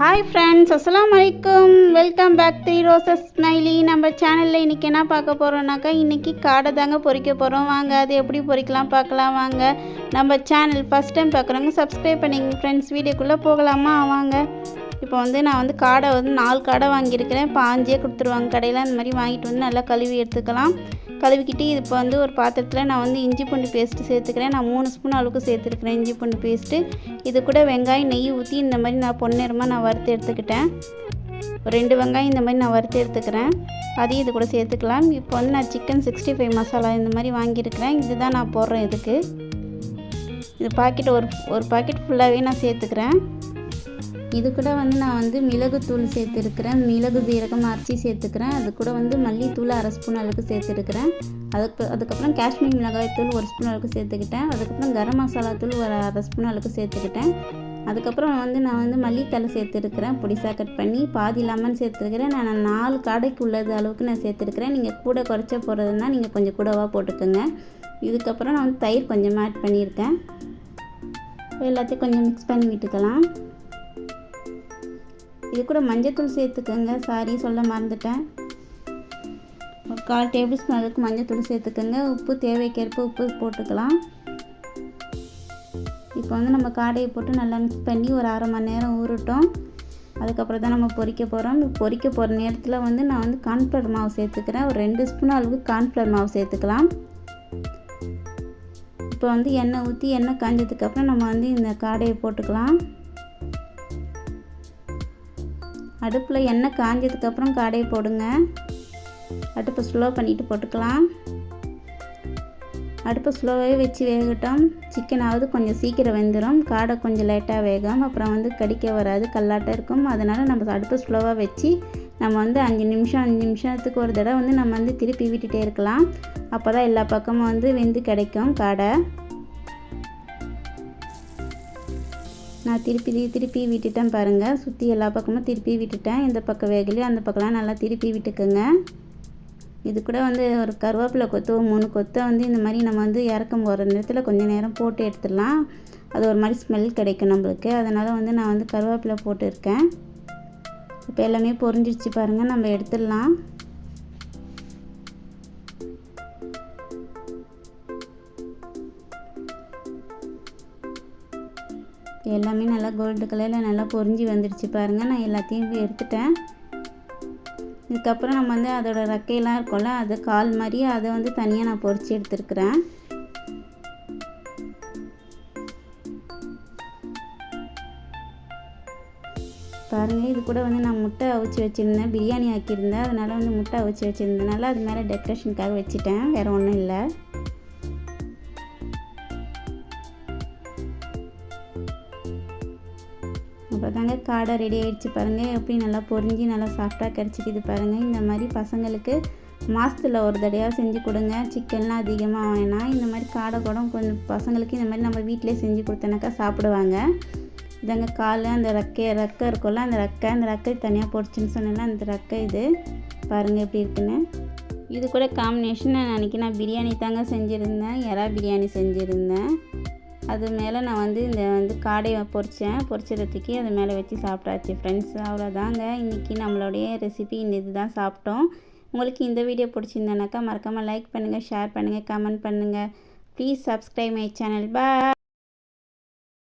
Hi friends அஸ்லாம் அலைக்கும் welcome back three roses smiley நம்ம சேனலில் இன்றைக்கி என்ன பார்க்க போகிறோம்னாக்கா இன்றைக்கி காடை தாங்க பொறிக்க போகிறோம் வாங்க அது எப்படி பொறிக்கலாம் பார்க்கலாம். வாங்க நம்ம சேனல் ஃபஸ்ட் டைம் பார்க்குறவங்க சப்ஸ்கிரைப் பண்ணிங்க ஃப்ரெண்ட்ஸ் வீடியோக்குள்ளே போகலாமா? வாங்க. இப்போ வந்து நான் வந்து காடை வந்து நாலு காடை வாங்கியிருக்கிறேன். பாஞ்சே கொடுத்துருவாங்க கடையில். அந்த மாதிரி வாங்கிட்டு வந்து நல்லா கழுவி எடுத்துக்கலாம். கழுவிக்கிட்டு இது இப்போ வந்து ஒரு பாத்திரத்தில் நான் வந்து இஞ்சி பூண்டு பேஸ்ட்டு சேர்த்துக்கிறேன். நான் மூணு ஸ்பூன் அளவுக்கு சேர்த்துருக்கிறேன் இஞ்சி பூண்டு பேஸ்ட்டு இது கூட வெங்காயம் நெய் ஊற்றி இந்த மாதிரி நான் பொன்னிறமாக நான் வறுத்து எடுத்துக்கிட்டேன். ஒரு ரெண்டு வெங்காயம் இந்த மாதிரி நான் வறுத்து எடுத்துக்கிறேன். அதையும் இது கூட சேர்த்துக்கலாம். இப்போ வந்து நான் சிக்கன் சிக்ஸ்டி ஃபைவ் மசாலா இந்த மாதிரி வாங்கியிருக்கிறேன். இதுதான் நான் போடுறேன் இதுக்கு. இது பாக்கெட் ஒரு ஒரு பாக்கெட் ஃபுல்லாகவே நான் சேர்த்துக்கிறேன். இது கூட வந்து நான் வந்து மிளகுத்தூள் சேர்த்துருக்கிறேன். மிளகு ஜீரகம் அரைச்சி சேர்த்துக்கிறேன். அது கூட வந்து மல்லித்தூள் அரை ஸ்பூன் அளவுக்கு சேர்த்துருக்கிறேன். அதுக்கு அதுக்கப்புறம் காஷ்மீர் மிளகாய் தூள் ஒரு ஸ்பூன் அளவுக்கு சேர்த்துக்கிட்டேன். அதுக்கப்புறம் கரம் மசாலா தூள் ஒரு அரை ஸ்பூன் அளவுக்கு சேர்த்துக்கிட்டேன். அதுக்கப்புறம் வந்து நான் வந்து மல்லித்தலை சேர்த்துருக்கிறேன். பொடிசாக கட் பண்ணி பாதி லெமன் சேர்த்துருக்கிறேன். நான் நாலு கடைக்கு உள்ளது அளவுக்கு நான் சேர்த்துருக்கிறேன். நீங்கள் கூட குறைச்ச போகிறதுனா நீங்கள் கொஞ்சம் கூடவாக போட்டுக்கோங்க. இதுக்கப்புறம் நான் வந்து தயிர் கொஞ்சமாக ஆட் பண்ணியிருக்கேன். எல்லாத்தையும் கொஞ்சம் மிக்ஸ் பண்ணி விட்டுக்கலாம். இது கூட மஞ்சத்தூள் சேர்த்துக்கோங்க. சாரி சொல்ல மறந்துட்டேன். ஒரு கால் டேபிள் ஸ்பூன் அளவுக்கு மஞ்சத்தூள் சேர்த்துக்கோங்க. உப்பு தேவைக்கேற்ப உப்பு போட்டுக்கலாம். இப்போ வந்து நம்ம காடையை போட்டு நல்லா மிக்ஸ் பண்ணி ஒரு அரை மணி நேரம் ஊறட்டும். அதுக்கப்புறம் தான் நம்ம பொறிக்க போகிறோம் பொறிக்க போகிற நேரத்தில் வந்து நான் வந்து கார்ன்ஃப்ளவர் மாவு சேர்த்துக்கிறேன். ஒரு ரெண்டு ஸ்பூன் அளவுக்கு கார்ன்ஃப்ளவர் மாவு சேர்த்துக்கலாம். இப்போ வந்து எண்ணெய் ஊற்றி எண்ணெய் காஞ்சதுக்கப்புறம் நம்ம வந்து இந்த காடையை போட்டுக்கலாம். அடுப்பில் எண்ணெய் காஞ்சதுக்கப்புறம் காடையை போடுங்க. அடுப்பை ஸ்லோ பண்ணிவிட்டு போட்டுக்கலாம். அடுப்பை ஸ்லோவே வச்சு வேகட்டும். சிக்கனாவது கொஞ்சம் சீக்கிரம் வெந்துடும் காடை கொஞ்சம் லேட்டாக வேகும் அப்புறம் வந்து கடிக்க வராது கல்லாட்டம் இருக்கும். அதனால் நம்ம அடுப்பை ஸ்லோவாக வச்சு நம்ம வந்து அஞ்சு நிமிஷம் அஞ்சு நிமிஷத்துக்கு ஒரு தடவை வந்து நம்ம வந்து திருப்பி விட்டுட்டே இருக்கலாம். அப்போ தான் எல்லா பக்கமும் வந்து வெந்து கிடைக்கும் காடை. நான் திருப்பி திருப்பி விட்டுட்டேன் பாருங்கள் சுற்றி எல்லா பக்கமும் திருப்பி விட்டுட்டேன். இந்த பக்கம் வேகலையும் அந்த பக்கம்லாம் நல்லா திருப்பி விட்டுக்கோங்க. இது கூட வந்து ஒரு கருவேப்பிலை கொத்து மூணு கொத்தை வந்து இந்த மாதிரி நம்ம வந்து இறக்கும் போகிற நேரத்தில் கொஞ்சம் நேரம் போட்டு எடுத்துடலாம். அது ஒரு மாதிரி ஸ்மெல் கிடைக்கும் நம்மளுக்கு. அதனால் வந்து நான் வந்து கருவேப்பிலை போட்டுருக்கேன் இப்போ எல்லாமே பொரிஞ்சிடுச்சு பாருங்கள் நம்ம எடுத்துடலாம். எல்லாமே நல்லா கோல்டு கலரில் நல்லா பொறிஞ்சி வந்துடுச்சு பாருங்கள் நான் எல்லாத்தையும் எடுத்துட்டேன். இதுக்கப்புறம் நம்ம வந்து அதோட ரெக்கையெல்லாம் இருக்கும்ல அது கால் மாதிரி அதை வந்து தனியாக நான் பொரித்து எடுத்துருக்குறேன். பாருங்கள் இது கூட வந்து நான் முட்டை அவிச்சு வச்சுருந்தேன். பிரியாணி ஆக்கியிருந்தேன். அதனால் வந்து முட்டை அவிச்சு வச்சுருந்தனால அது மேலே டெக்கரேஷனுக்காக வச்சுட்டேன். வேறு ஒன்றும் இல்லை. அப்போ தாங்க காடை ரெடி ஆகிடுச்சு பாருங்கள் எப்படி நல்லா பொரிஞ்சு நல்லா சாஃப்டாக கிடச்சிக்குது பாருங்கள் இந்த மாதிரி பசங்களுக்கு மாதத்தில் ஒரு தடையாக செஞ்சு கொடுங்க. சிக்கன்லாம் அதிகமாக வேணாம். இந்த மாதிரி காடை கூட கொஞ்சம் பசங்களுக்கு இந்த மாதிரி நம்ம வீட்டிலே செஞ்சு கொடுத்தனாக்கா சாப்பிடுவாங்க. இதாங்க கால் அந்த ரக்கை ரக்கை இருக்கும்ல அந்த ரக்கை அந்த ரக்கை தனியாக பொறிச்சுன்னு சொன்னேன்ல அந்த ரக்கை இது. பாருங்கள் எப்படி இருக்குன்னு. இது கூட காம்பினேஷன் நான் அன்றைக்கி நான் பிரியாணி தாங்க செஞ்சுருந்தேன். எறா பிரியாணி செஞ்சுருந்தேன். அது மேலே நான் வந்து இந்த வந்து காடையை பொரித்தேன் பொரிச்சதுக்கு அது மேலே வச்சு சாப்பிட்டாச்சு ஃப்ரெண்ட்ஸ் அவ்வளோதாங்க. இன்றைக்கி நம்மளுடைய ரெசிபி இந்த இது தான் சாப்பிட்டோம். உங்களுக்கு இந்த வீடியோ பிடிச்சிருந்தேனாக்கா மறக்காமல் லைக் பண்ணுங்கள் ஷேர் பண்ணுங்கள் கமெண்ட் பண்ணுங்கள் ப்ளீஸ் சப்ஸ்கிரைப் மை சேனல் பா